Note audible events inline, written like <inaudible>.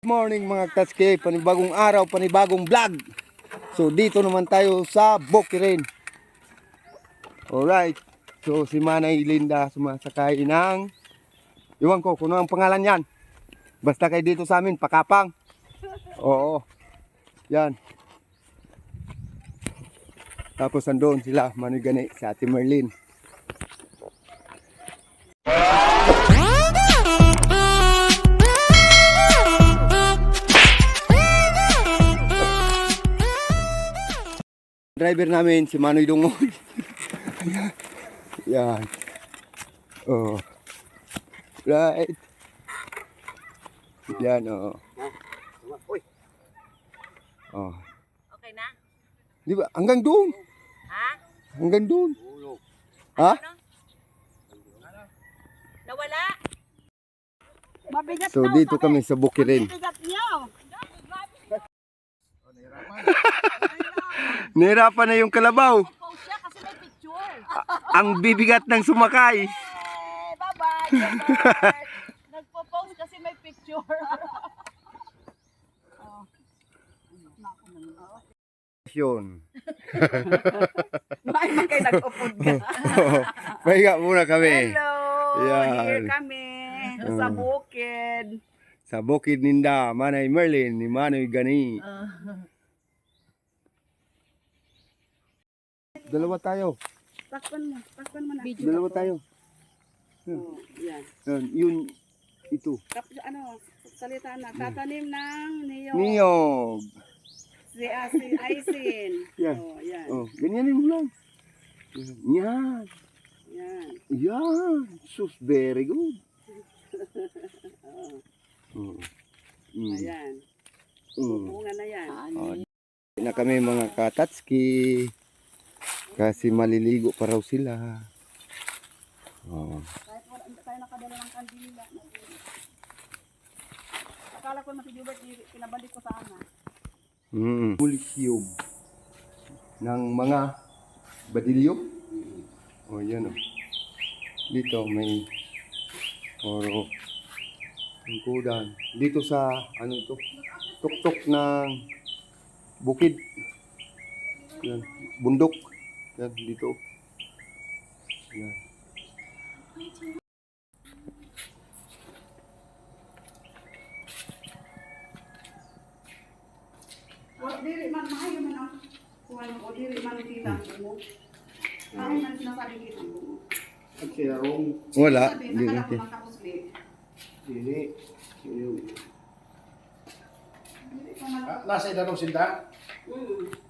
Good morning mga Tatske, panibagong araw, panibagong vlog. So dito naman tayo sa Bokirin. Alright. So si Manay Linda sumasakay ng Iwan ko kung ano ang pangalan yan. Basta kay dito sa amin, Pakapang. Oo. Yan. Tapos andun sila, Manigani, si Ate Merlin. Driver namin si Manoy Dungoy. <laughs> Yan. Oh. Right. Yan oh. Oh. Okay na? Di ba? Hanggang doon. Ha? Hanggang doon. Ha? Nawala? Mabigat So dito kami sa Bukirin. Mabigat niyo. Nahirapan na yung kalabaw. Siya kasi may picture. Ang bibigat ng sumakay. Bye-bye. Bye-bye. Nagpo-post kasi may picture. <laughs> Yun. <laughs> Ay, makay nag-upod ka. <laughs> Pahinga muna kami. Hello. Yan. Here kami. Sa Mm. bukid. Sa Bukid Ninda, Manay Merlin, ni Manoy Gani. Dalawa tayo. Takpan mo. Takpan mo na. Dalawa tayo. Oh, yan. Yan, yun, ito. Tapos ano, salita na. Tatanim ng niyo. Niyog. Si Asin, Aisin. <laughs> Yan. Oh, yan. Oh, ganyanin mo lang. Yan. Yan. Yan. Sus, very good. Mm. <laughs> Mm. Ayan. Mm. Bunga na yan. Oh, na kami mga katatski. Kasi maliligo pa raw sila. Oh. Kahit wala, hindi tayo nakadala ng kandila. Akala ko na si Gilbert, i- pinabalik ko sana. Mm. Mulisyog ng mga badilyo. O oh, yan o. Dito may oro. Tungkudan. Dito sa ano ito? Tuktok ng bukid. Yan. Bundok. Yan dito. Yan. Wala, diri man, maayo man ang kuha mo, o diri man kita ang bungo. Maayo man sinasabi kita ang bungo. Wala. Sabi, Hindi natin. Dili. Diri ko man. Nasa ilanong sinda? Mm.